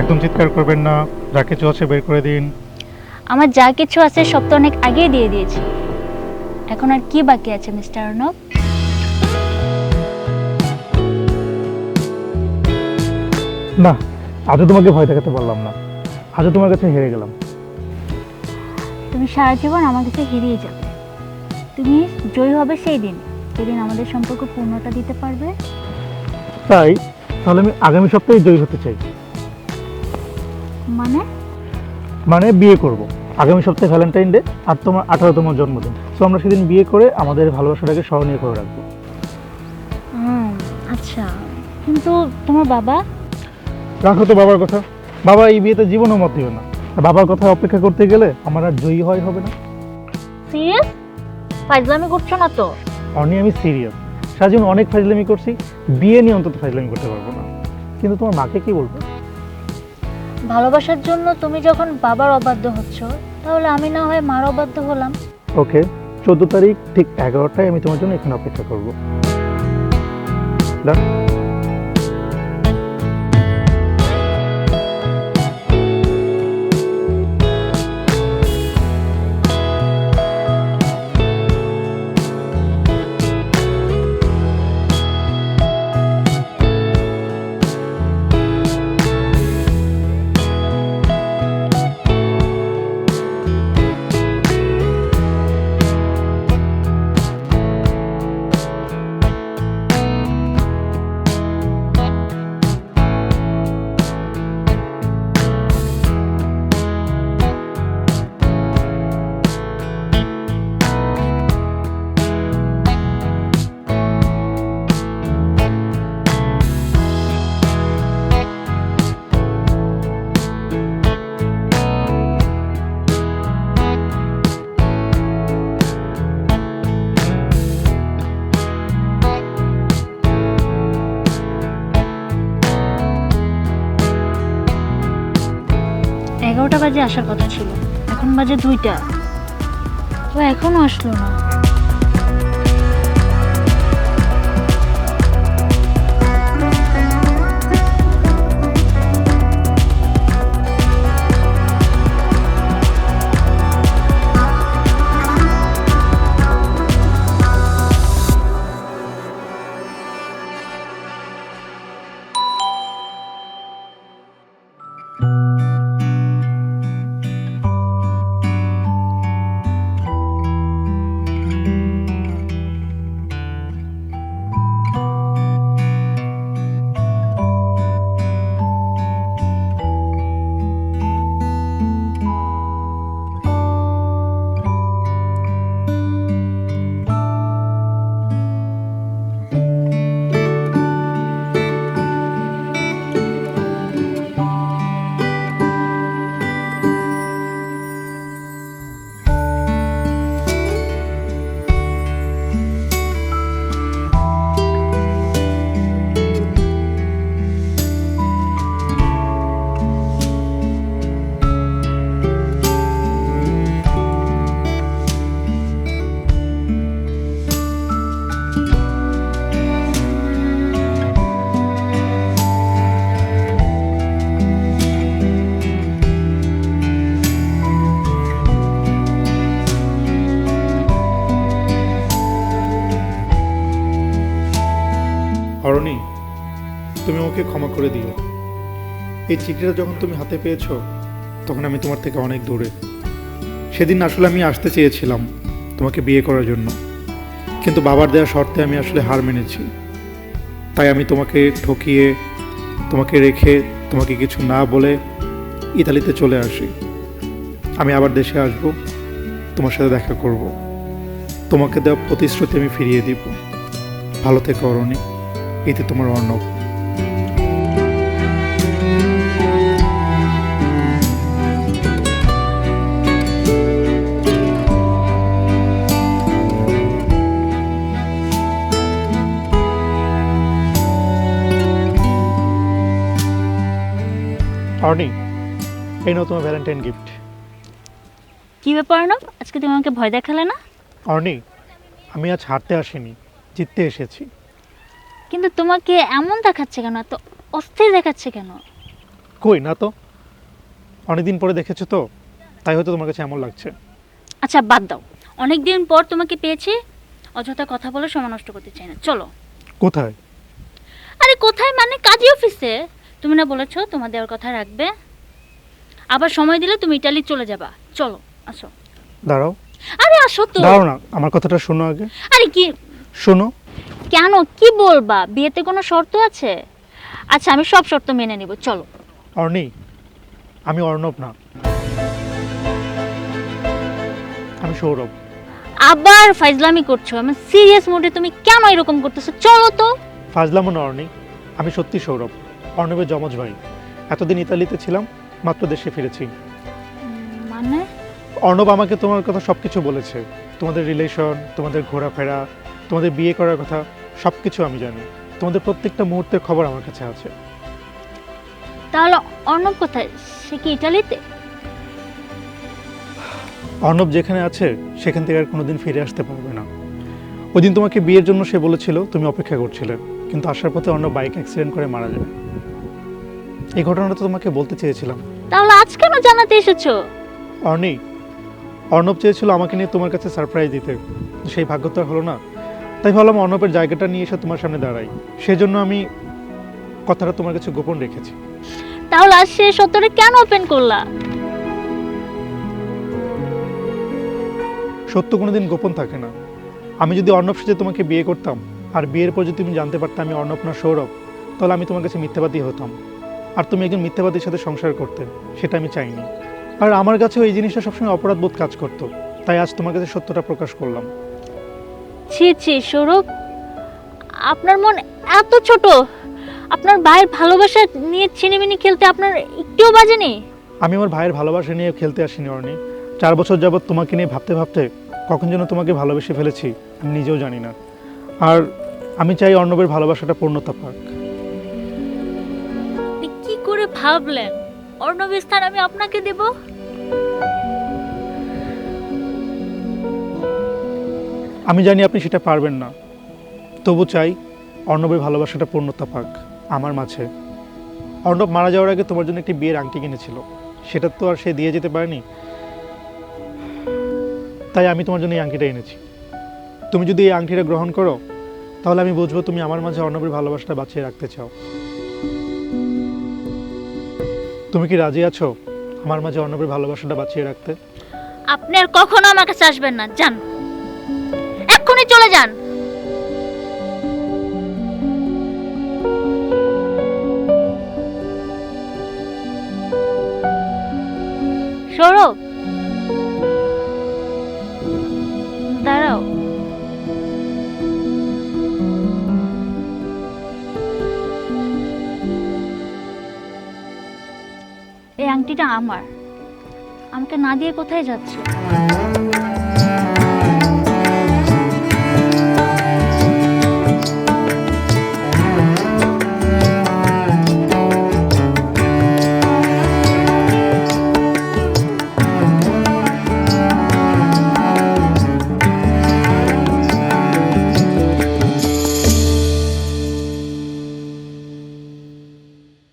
একদম চিৎকার করবেন না যা কিছু আছে বের করে দিন। আমার যা কিছু আছে সব তো অনেক আগেই দিয়ে দিয়েছি। এখন আর কি বাকি আছে মিস্টার অর্ণব? না আজও তোমাকে ভয় দেখাতে পারলাম না। আজও তোমার কাছে হেরে গেলাম। তুমি সারা জীবন আমার কাছে হেরিয়ে যাবে। তুমি জয়ী হবে সেই দিন। যেদিন আমাদের সম্পর্ক পূর্ণতা দিতে পারবে। তাই তাহলে আমি আগামী সপ্তাহে জয়ী হতে চাই। মানে? মানে বিয়ে করব। আগামী সপ্তাহে ভ্যালেন্টাইন ডে আর তোমার আঠারোতম জন্মদিন। তো আমরা সেদিন বিয়ে করে আমাদের ভালোবাসাটাকে স্মরণীয় করে রাখব। আচ্ছা। কিন্তু তোমার বাবা? রাখো তো বাবার কথা। বাবা এই বিয়েতে জীবনও মত দিবে না। বাবার কথা অপেক্ষা করতে গেলে আমার আর জয়ী হয় হবে না। সিরিয়াস ফাইজলামি করছ না তো? অনি আমি সিরিয়াস সারাজীবন অনেক ফাইজলামি করছি। বিয়ে নিয়ে অন্তত ফাইজলামি করতে পারব না। কিন্তু তোমার মাকে কি বলব? ভালোবাসার জন্য তুমি যখন বাবার অবাধ্য হচ্ছ, তাহলে আমি না হয় মার অবাধ্য হলাম। ওকে, চোদ্দ তারিখ ঠিক এগারোটায় আমি তোমার জন্য এখানে অপেক্ষা করব। এগারোটা বাজে আসার কথা ছিল। এখন বাজে দুইটা। ও এখনও আসলো না। ক্ষমা করে দিও। এই চিঠিটা যখন তুমি হাতে পেয়েছ, তখন আমি তোমার থেকে অনেক দূরে। সেদিন আসলে আমি আসতে চেয়েছিলাম তোমাকে বিয়ে করার জন্য। কিন্তু বাবার দেওয়া শর্তে আমি আসলে হার মেনেছি। তাই আমি তোমাকে ঠকিয়ে, তোমাকে রেখে, তোমাকে কিছু না বলে ইতালিতে চলে আসি। আমি আবার দেশে আসব, তোমার সাথে দেখা করব। তোমাকে দেওয়া প্রতিশ্রুতি আমি ফিরিয়ে দিব। ভালো থেকো অরণি, এতে তোমার অর্ণব। অর্ণি এই নাও তোমার ভ্যালেন্টাইন গিফট কি ব্যাপার না আজকে তুমি আমাকে ভয় দেখালে না? অর্ণি আমি আজ হারতে আসিনি জিততে এসেছি। কিন্তু তোমাকে এমন দেখাচ্ছে কেন? এত অস্থির দেখাচ্ছে কেন? কই না তো? অনেকদিন পরে দেখেছ তো? তাই হয়তো তোমার কাছে এমন লাগছে। আচ্ছা বাদ দাও। অনেক দিন পর তোমাকে পেয়েছি অযথা কথা বলে সময় নষ্ট করতে চাই না। চলো। কোথায়? আরে কোথায় মানে কাজী অফিসে? তুমি না বলেছ তোমার দেওয়ার কথা রাখবে। আবার সময় দিলে তুমি ইটালি চলে যাবা। চলো আসো। দাঁড়াও। আরে আসো তো। দাঁড়াও না আমার কথাটা শোনো আগে। আরে কি? শোনো। কেন? কি বলবা? বিয়েতে কোনো শর্ত আছে? আচ্ছা আমি সব শর্ত মেনে নিব চলো। অর্ণি আমি অর্ণব না। আমি সৌরভ। আবার ফাইজলামি করছ? আমি সিরিয়াস মুডে তুমি কেন এরকম করতেছো? চলো তো। ফাজলামও না অর্ণি। আমি সত্যি সৌরভ। অর্ণবের জমজ ভাই এতদিন ইতালিতে ছিলাম মাত্র দেশে ফিরেছি। মানে? অর্ণব আমাকে তোমার কথা সব কিছু বলেছে। তোমাদের রিলেশন তোমাদের ঘোরাফেরা তোমাদের বিয়ে করার কথা সব কিছু আমি জানি। তোমাদের প্রত্যেকটা মুহূর্তের খবর আমার কাছে আছে। তাহলে অর্ণব কোথায়? সে কি ইটালিতে অর্ণব যেখানে আছে সেখান থেকে আর কোনোদিন ফিরে আসতে পারবে না। ওই দিন তোমাকে বিয়ের জন্য সে বলেছিল তুমি অপেক্ষা করছিলে। কিন্তু আসার পথে অর্ণব বাইক অ্যাক্সিডেন্ট করে মারা যায়। এই ঘটনাটা তো তোমাকে বলতে চেয়েছিলাম। তাহলে আজ কেন জানাতে এসেছ? অর্ণি অর্ণব চেয়েছিল আমাকে নিয়ে তোমার কাছে সারপ্রাইজ দিতে। সেই ভাগ্য তো আর হলো না। তাই ভাবলাম অর্ণবের জায়গাটা নিয়ে এসে তোমার সামনে দাঁড়াই। সেজন্য আমি কথাটা তোমার কাছে গোপন রেখেছি। তাহলে আজ সে সত্যটা কেন ওপেন করলা? সত্য কোনোদিন গোপন থাকে না। আমি যদি অর্ণব সাথে তোমাকে বিয়ে করতাম আর বিয়ের পর যদি তুমি জানতে পারতাম আমি অর্ণব না সৌরভ তাহলে আমি তোমার কাছে মিথ্যাবাদী হতাম। আর তুমি একজন মিথ্যাবাদীর সাথে সংসার করতে সেটা আমি চাইনি। আর আমার কাছেও এই জিনিসটা সবসময় অপরাধ বোধ কাজ করতো তাই আজ তোমার কাছে সত্যটা প্রকাশ করলাম। ছি ছি সৌরভ আপনার মন এত ছোট আপনার ভাইয়ের ভালোবাসা নিয়ে ছিনিমিনি খেলতে আপনার একটুও বাজেনি আমি আমার ভাইয়ের ভালোবাসা নিয়ে খেলতে আসিনি অর্ণি। চার বছর যাবৎ তোমাকে নিয়ে ভাবতে ভাবতে কখন যেন তোমাকে ভালোবেসে ফেলেছি আমি নিজেও জানি না। আর আমি চাই অর্ণবের ভালোবাসাটা পূর্ণতা পাক। ভাবলেন অর্ণবের স্থান আমি আপনাকে দেব? আমি জানি আপনি সেটা পারবেন না। তবু চাই অর্ণবের ভালোবাসাটা পূর্ণতা পাক, আমার মাঝে। অর্ণব মারা যাওয়ার আগে তোমার জন্য একটি বিয়ের আংটি কিনেছিল। সেটা তো আর সে দিয়ে যেতে পারেনি। তাই আমি তোমার জন্য এই আংটিটা এনেছি। তুমি যদি এই আংটিটা গ্রহণ করো, তাহলে আমি বুঝব তুমি আমার মাঝে অর্ণবের ভালোবাসাটা বাঁচিয়ে রাখতে চাও। তুমি কি রাজি আছো আমার মাঝে অর্ণবের ভালোবাসাটা বাঁচিয়ে রাখতে? আপনি আর কখনো আমার কাছে আসবেন না, যান। এক্ষুনি চলে যান। সৌরভ আংটিটা আমার। আমাকে না দিয়ে কোথায় যাচ্ছে?